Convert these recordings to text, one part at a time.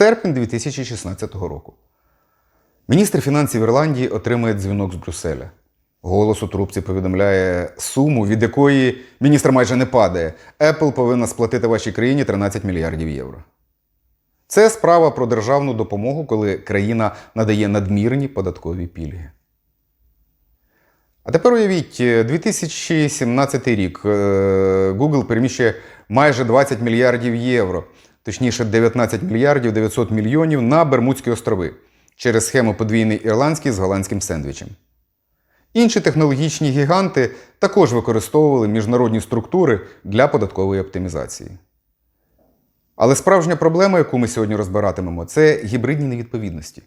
Серпень 2016 року. Міністр фінансів Ірландії отримує дзвінок з Брюсселя. Голос у трубці повідомляє суму, від якої міністр майже не падає. Apple повинна сплатити вашій країні 13 мільярдів євро. Це справа про державну допомогу, коли країна надає надмірні податкові пільги. А тепер уявіть, е, 2017 рік е, Google переміщує майже 20 мільярдів євро, точніше 19 мільярдів 900 мільйонів на Бермудські острови через схему подвійний ірландський з голландським сендвічем. Інші технологічні гіганти також використовували міжнародні структури для податкової оптимізації. Але справжня проблема, яку ми сьогодні розбиратимемо, це гібридні невідповідності.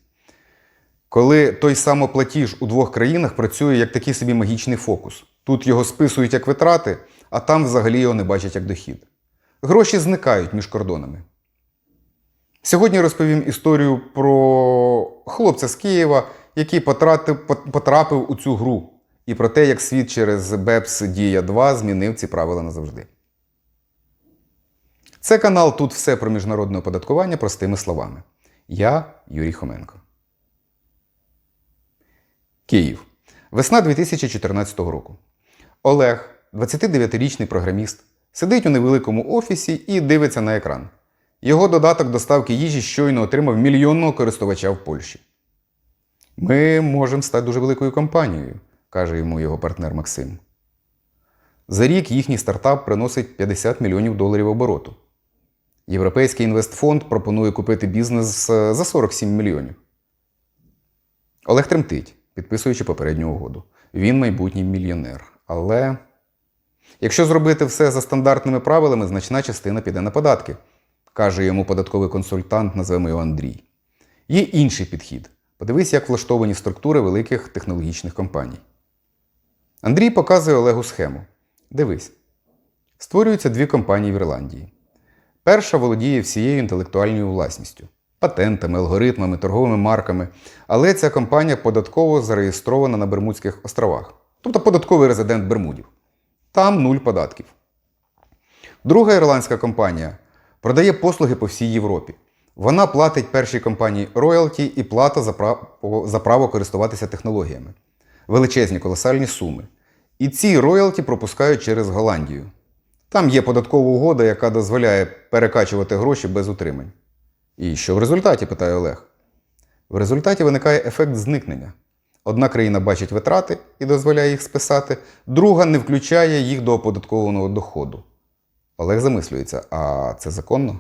Коли той самоплатіж у двох країнах працює як такий собі магічний фокус. Тут його списують як витрати, а там взагалі його не бачать як дохід. Гроші зникають між кордонами. Сьогодні розповім історію про хлопця з Києва, який потратив, потрапив у цю гру, і про те, як світ через БЕПС Дія 2 змінив ці правила назавжди. Це канал Тут все про міжнародне оподаткування простими словами. Я Юрій Хоменко. Київ. Весна 2014 року. Олег, 29-річний програміст, сидить у невеликому офісі і дивиться на екран. Його додаток доставки їжі щойно отримав мільйонного користувача в Польщі. Ми можемо стати дуже великою компанією, каже йому його партнер Максим. За рік їхній стартап приносить 50 мільйонів доларів обороту. Європейський інвестфонд пропонує купити бізнес е, за 47 мільйонів. Олег тремтить, підписуючи попередню угоду. Він майбутній мільйонер. Але якщо зробити все за стандартними правилами, значна частина піде на податки, каже йому податковий консультант, назвемо його Андрій. Є інший підхід. Подивись, як влаштовані структури великих технологічних компаній. Андрій показує Олегу схему. Дивись. Створюються дві компанії в Ірландії. Перша володіє всією інтелектуальною власністю, патентами, алгоритмами, торговими марками. Але ця компанія податково зареєстрована на Бермудських островах, тобто податковий резидент Бермудів. Там нуль податків. Друга ірландська компанія продає послуги по всій Європі. Вона платить першій компанії роялті і плата за право, за право користуватися технологіями. Величезні колосальні суми. І ці роялті пропускають через Голландію. Там є податкова угода, яка дозволяє перекачувати гроші без утримань. І що в результаті? питає Олег. В результаті виникає ефект зникнення. Одна країна бачить витрати і дозволяє їх списати, друга не включає їх до оподаткованого доходу. Олег замислюється, а це законно?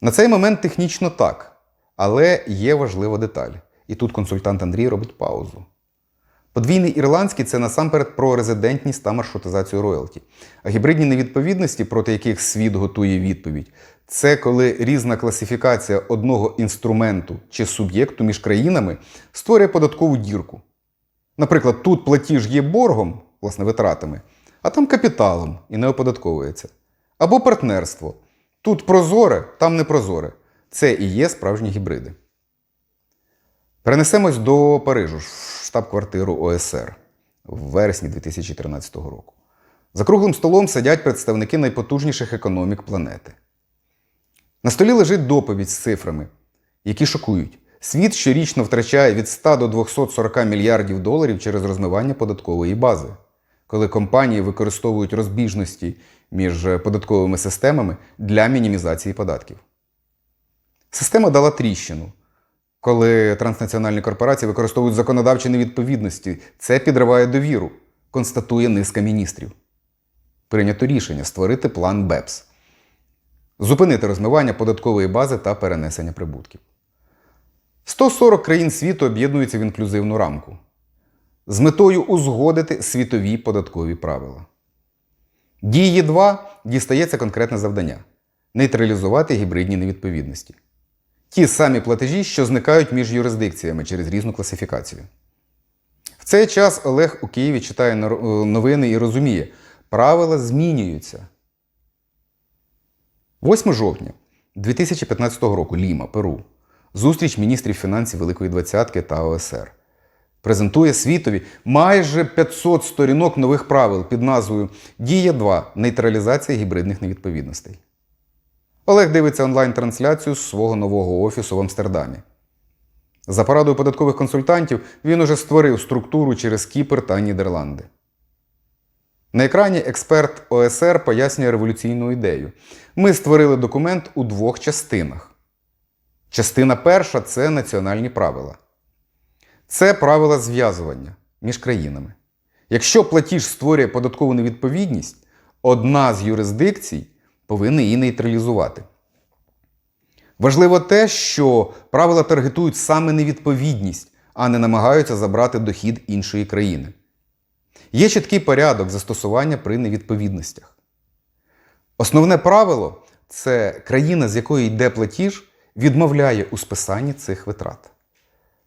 На цей момент технічно так, але є важлива деталь. І тут консультант Андрій робить паузу. Подвійний ірландський це насамперед про резидентність та маршрутизацію роялті. А гібридні невідповідності, проти яких світ готує відповідь, це коли різна класифікація одного інструменту чи суб'єкту між країнами створює податкову дірку. Наприклад, тут платіж є боргом, власне, витратами, а там капіталом і не оподатковується. Або партнерство. Тут прозоре, там не прозоре. Це і є справжні гібриди. Перенесемось до Парижу, штаб-квартиру ОСР в вересні 2013 року. За круглим столом сидять представники найпотужніших економік планети. На столі лежить доповідь з цифрами, які шокують. Світ щорічно втрачає від 100 до 240 мільярдів доларів через розмивання податкової бази, коли компанії використовують розбіжності між податковими системами для мінімізації податків. Система дала тріщину. Коли транснаціональні корпорації використовують законодавчі невідповідності, це підриває довіру, констатує низка міністрів. Прийнято рішення створити план БЕПС, зупинити розмивання податкової бази та перенесення прибутків. 140 країн світу об'єднуються в інклюзивну рамку з метою узгодити світові податкові правила. Дії 2 дістається конкретне завдання нейтралізувати гібридні невідповідності. Ті самі платежі, що зникають між юрисдикціями через різну класифікацію. В цей час Олег у Києві читає е, новини і розуміє, правила змінюються. 8 жовтня 2015 року Ліма, Перу. Зустріч міністрів фінансів Великої Двадцятки та ОСР. Презентує світові майже 500 сторінок нових правил під назвою Дія 2. Нейтралізація гібридних невідповідностей. Олег дивиться онлайн-трансляцію з свого нового офісу в Амстердамі. За порадою податкових консультантів він уже створив структуру через Кіпр та Нідерланди. На екрані експерт ОСР пояснює революційну ідею. Ми створили документ у двох частинах. Частина перша це національні правила. Це правила зв'язування між країнами. Якщо платіж створює податкову невідповідність, одна з юрисдикцій повинна її нейтралізувати. Важливо те, що правила таргетують саме невідповідність, а не намагаються забрати дохід іншої країни. Є чіткий порядок застосування при невідповідностях. Основне правило це країна, з якої йде платіж, відмовляє у списанні цих витрат.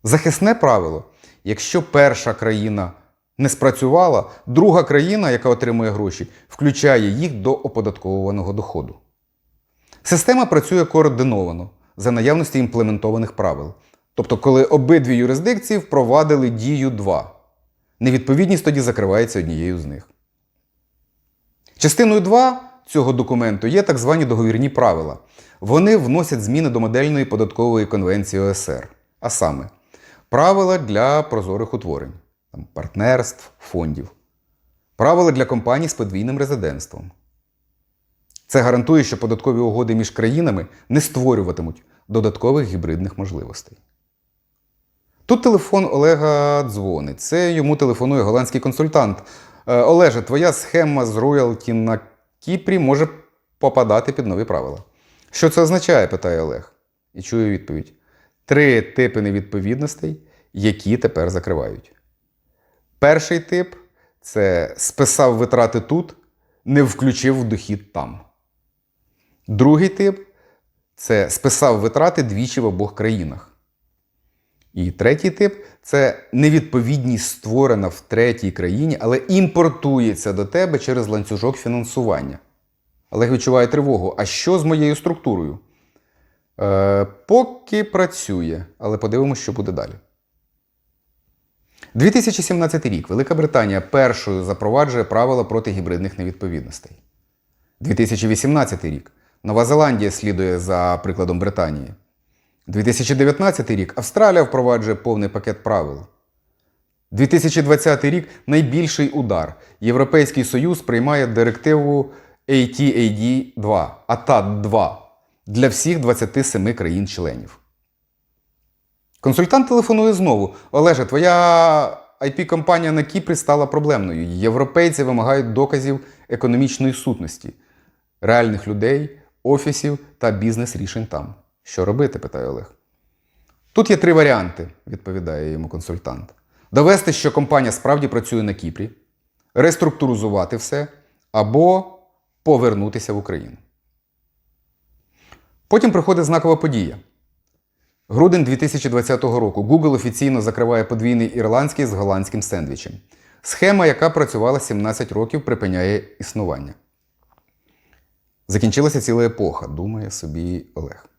Захисне правило, якщо перша країна не спрацювала, друга країна, яка отримує гроші, включає їх до оподатковуваного доходу. Система працює координовано за наявності імплементованих правил. Тобто, коли обидві юрисдикції впровадили дію 2. Невідповідність тоді закривається однією з них. Частиною 2 цього документу є так звані договірні правила. Вони вносять зміни до модельної податкової конвенції ОСР, а саме правила для прозорих утворень, там, партнерств, фондів, правила для компаній з подвійним резидентством. Це гарантує, що податкові угоди між країнами не створюватимуть додаткових гібридних можливостей. Тут телефон Олега дзвонить. Це йому телефонує голландський консультант. Е, Олеже, твоя схема з роялті на Кіпрі може попадати під нові правила. Що це означає? питає Олег. І чую відповідь: три типи невідповідностей, які тепер закривають. Перший тип це списав витрати тут, не включив дохід там. Другий тип це списав витрати двічі в обох країнах. І третій тип це невідповідність створена в третій країні, але імпортується до тебе через ланцюжок фінансування. Олег відчуває тривогу. А що з моєю структурою? Е, поки працює, але подивимося, що буде далі. 2017 рік Велика Британія першою запроваджує правила проти гібридних невідповідностей. 2018 рік Нова Зеландія слідує за прикладом Британії. 2019 рік Австралія впроваджує повний пакет правил. 2020 рік найбільший удар. Європейський Союз приймає директиву ATAD 2, ATAD 2 для всіх 27 країн-членів. Консультант телефонує знову. Олеже, твоя IP-компанія на Кіпрі стала проблемною. Європейці вимагають доказів економічної сутності, реальних людей, офісів та бізнес-рішень там. Що робити? питає Олег. Тут є три варіанти, відповідає йому консультант. Довести, що компанія справді працює на Кіпрі, реструктуризувати все або повернутися в Україну. Потім приходить знакова подія. Грудень 2020 року Google офіційно закриває подвійний ірландський з голландським сендвічем. Схема, яка працювала 17 років, припиняє існування. Закінчилася ціла епоха, думає собі Олег.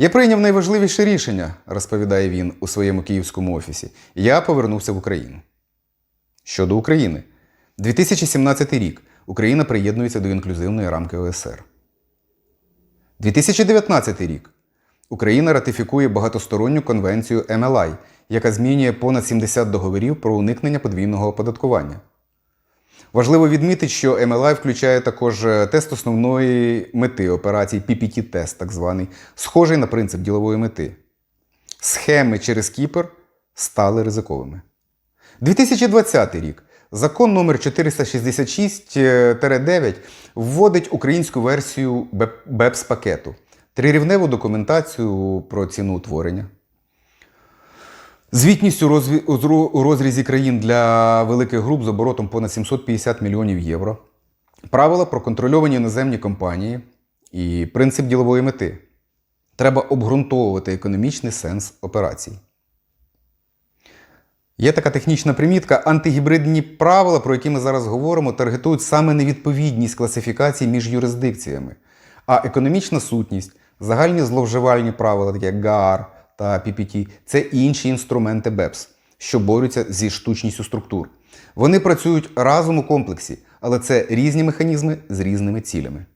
Я прийняв найважливіше рішення, розповідає він у своєму київському офісі. Я повернувся в Україну. Щодо України, 2017 рік Україна приєднується до інклюзивної рамки ОСР. 2019 рік Україна ратифікує багатосторонню конвенцію МЛАЙ, яка змінює понад 70 договорів про уникнення подвійного оподаткування. Важливо відмітити, що MLI включає також е, тест основної мети операції PPT-тест, так званий, схожий на принцип ділової мети. Схеми через Кіпр стали ризиковими. 2020 рік. Закон номер 466-9 вводить українську версію БЕПС пакету, трирівневу документацію про ціну утворення. Звітність у розві- у розрізі країн для великих груп з оборотом понад 750 мільйонів євро, правила про контрольовані іноземні компанії і принцип ділової мети. Треба обґрунтовувати економічний сенс операцій. Є така технічна примітка. Антигібридні правила, про які ми зараз говоримо, таргетують саме невідповідність класифікацій між юрисдикціями. А економічна сутність, загальні зловживальні правила, такі як ГААР та PPT, це інші інструменти БЕПС, що борються зі штучністю структур. Вони працюють разом у комплексі, але це різні механізми з різними цілями.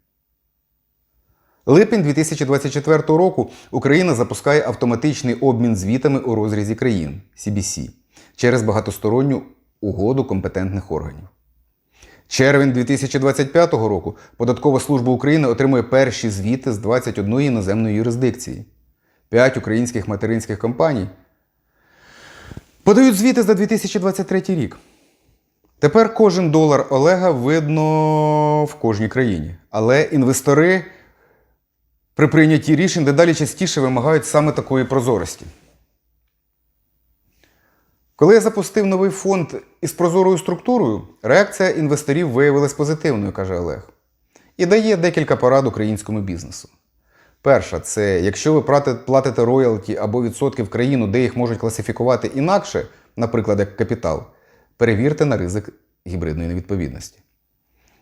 Липень 2024 року Україна запускає автоматичний обмін звітами у розрізі країн CBC через багатосторонню угоду компетентних органів. Червень 2025 року Податкова служба України отримує перші звіти з 21 іноземної юрисдикції. П'ять українських материнських компаній подають звіти за 2023 рік. Тепер кожен долар Олега видно в кожній країні. Але інвестори при прийнятті рішень дедалі частіше вимагають саме такої прозорості. Коли я запустив новий фонд із прозорою структурою, реакція інвесторів виявилась позитивною, каже Олег. І дає декілька порад українському бізнесу. Перша це якщо ви платите роялті або відсотки в країну, де їх можуть класифікувати інакше, наприклад, як капітал, перевірте на ризик гібридної невідповідності.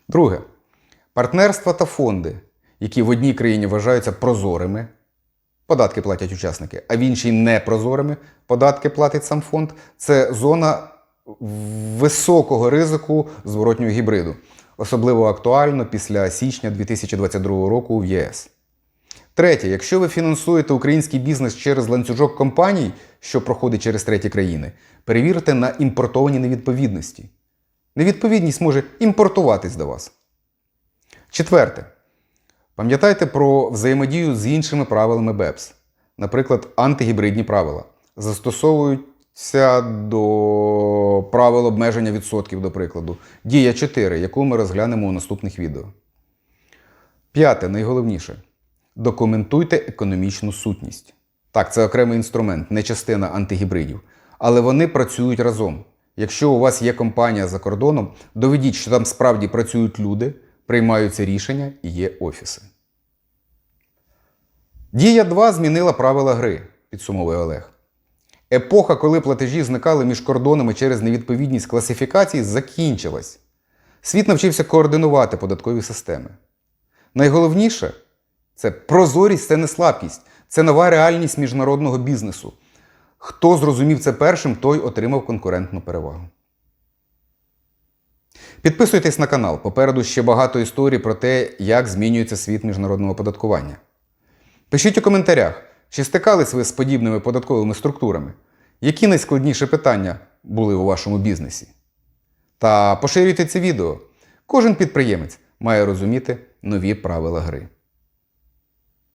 Друге, партнерства та фонди, які в одній країні вважаються прозорими, податки платять учасники, а в іншій непрозорими, податки платить сам фонд. Це зона високого ризику зворотнього гібриду, особливо актуально після січня 2022 року в ЄС. Третє, якщо ви фінансуєте український бізнес через ланцюжок компаній, що проходить через треті країни, перевірте на імпортовані невідповідності. Невідповідність може імпортуватись до вас. Четверте. Пам'ятайте про взаємодію з іншими правилами БЕПС, наприклад, антигібридні правила. Застосовуються до правил обмеження відсотків, до прикладу. Дія 4, яку ми розглянемо у наступних відео. П'яте, найголовніше. Документуйте економічну сутність. Так, це окремий інструмент, не частина антигібридів. Але вони працюють разом. Якщо у вас є компанія за кордоном, доведіть, що там справді працюють люди, приймаються рішення і є офіси. Дія 2 змінила правила гри, підсумовує Олег. Епоха, коли платежі зникали між кордонами через невідповідність класифікацій, закінчилась. Світ навчився координувати податкові системи. Найголовніше це прозорість це не слабкість, це нова реальність міжнародного бізнесу. Хто зрозумів це першим, той отримав конкурентну перевагу. Підписуйтесь на канал. Попереду ще багато історій про те, як змінюється світ міжнародного податкування. Пишіть у коментарях, чи стикались ви з подібними податковими структурами, які найскладніші питання були у вашому бізнесі. Та поширюйте це відео. Кожен підприємець має розуміти нові правила гри.